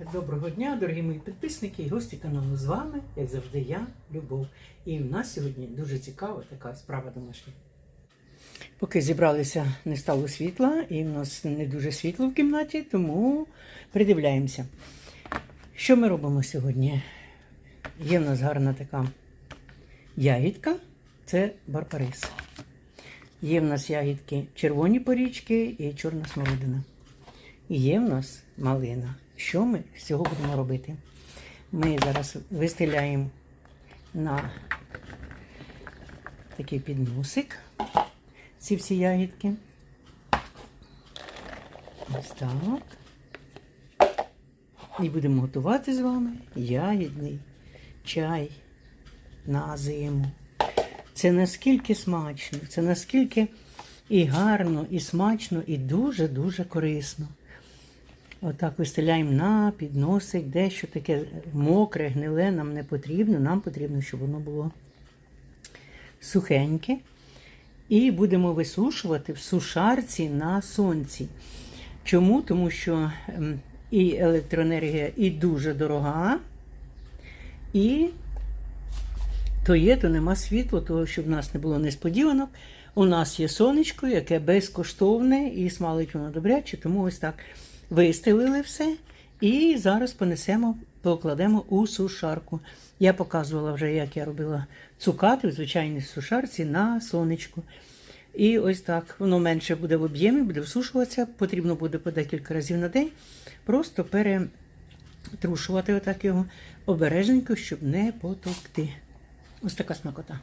Доброго дня, дорогі мої підписники і гості каналу. З вами, як завжди, я, Любов. І в нас сьогодні дуже цікава така справа домашня. Поки зібралися, не стало світла, і в нас не дуже світло в кімнаті, тому придивляємося. Що ми робимо сьогодні? Є в нас гарна така ягідка, це барбарис. Є в нас ягідки червоні порічки і чорна смородина. І є в нас малина. Що ми з цього будемо робити? Ми зараз вистеляємо на такий підносик ці всі ягідки. Ось так. І будемо готувати з вами ягідний чай на зиму. Це наскільки смачно, це наскільки і гарно, і смачно, і дуже-дуже корисно. Отак вистеляємо на підносик, дещо таке мокре, гниле нам не потрібно. Нам потрібно, щоб воно було сухеньке. І будемо висушувати в сушарці на сонці. Чому? Тому що ем, і електроенергія і дуже дорога, і то є, то нема світла, того, щоб в нас не було несподіванок. У нас є сонечко, яке безкоштовне і смалить воно добряче, тому ось так вистелили все. І зараз понесемо, покладемо у сушарку. Я показувала вже, як я робила цукати в звичайній сушарці на сонечку. І ось так воно менше буде в об'ємі, буде всушуватися. Потрібно буде по декілька разів на день. Просто перетрушувати отак його обережненько, щоб не потовкти. Ось така смакота.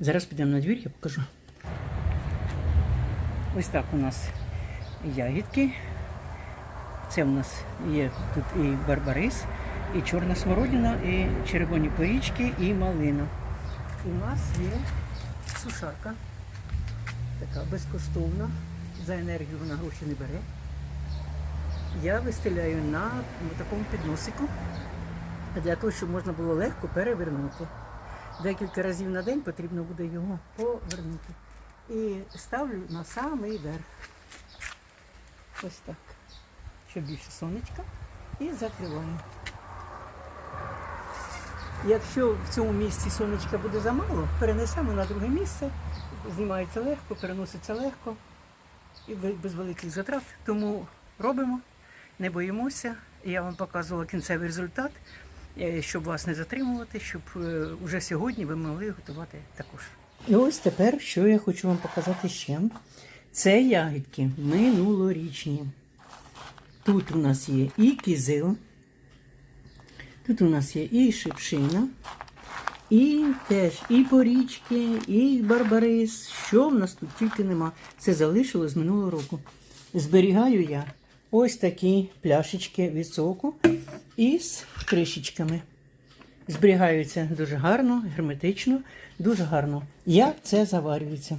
Зараз підемо на двір, я покажу. Ось так у нас ягідки. Це у нас є тут і барбарис, і чорна смородина, і червоні порічки, і малина. У нас є сушарка, така безкоштовна. За енергію вона гроші не бере. Я вистеляю на такому підносику для того, щоб можна було легко перевернути. Декілька разів на день потрібно буде його повернути. І ставлю на самий верх. Ось так. Щоб більше сонечка. І закриваю. Якщо в цьому місці сонечка буде замало, перенесемо на друге місце. Знімається легко, переноситься легко і без великих затрат. Тому робимо, не боїмося. Я вам показувала кінцевий результат, е, щоб вас не затримувати, щоб е, уже сьогодні ви могли готувати також. І ось тепер, що я хочу вам показати ще. Це ягідки минулорічні. Тут у нас є і кізил, тут у нас є і шипшина, і теж і порічки, і барбарис. Що в нас тут тільки нема. Це залишилось з минулого року. Зберігаю я ось такі пляшечки від соку із кришечками. Зберігаються дуже гарно, герметично, дуже гарно. Як це заварюється?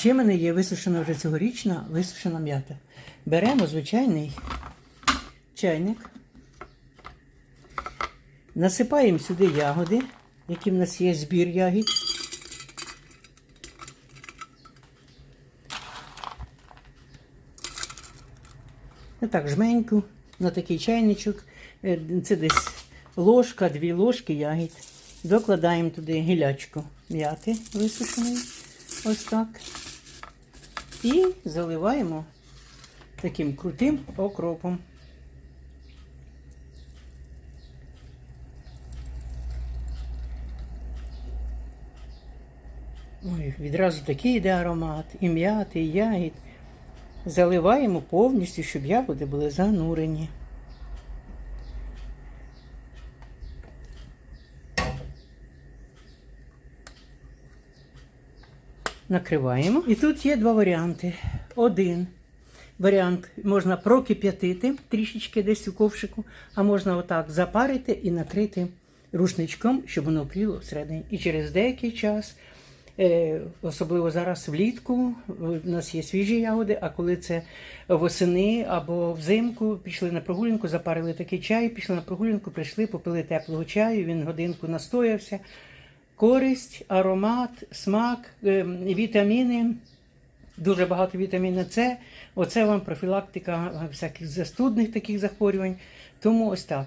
Ще в мене є висушена вже цьогорічна висушена м'ята. Беремо звичайний чайник, насипаємо сюди ягоди, які в нас є збір ягід. Отак, жменьку на такий чайничок. Е, Це десь ложка, дві ложки ягід. Докладаємо туди гілячку м'яти висушеної. Ось так. І заливаємо таким крутим окропом. Ой, відразу такий йде аромат, і м'яти, і ягід. Заливаємо повністю, щоб ягоди були занурені. Накриваємо. І тут є два варіанти. Один варіант можна прокип'ятити трішечки десь у ковшику, а можна отак запарити і накрити рушничком, щоб воно впліло всередині. І через деякий час, е, особливо зараз влітку, у нас є свіжі ягоди, а коли це восени або взимку, пішли на прогулянку, запарили такий чай, пішли на прогулянку, прийшли, попили теплого чаю, він годинку настоявся. Користь, аромат, смак, е, вітаміни дуже багато вітаміна С. Оце вам профілактика всяких застудних таких захворювань. Тому ось так.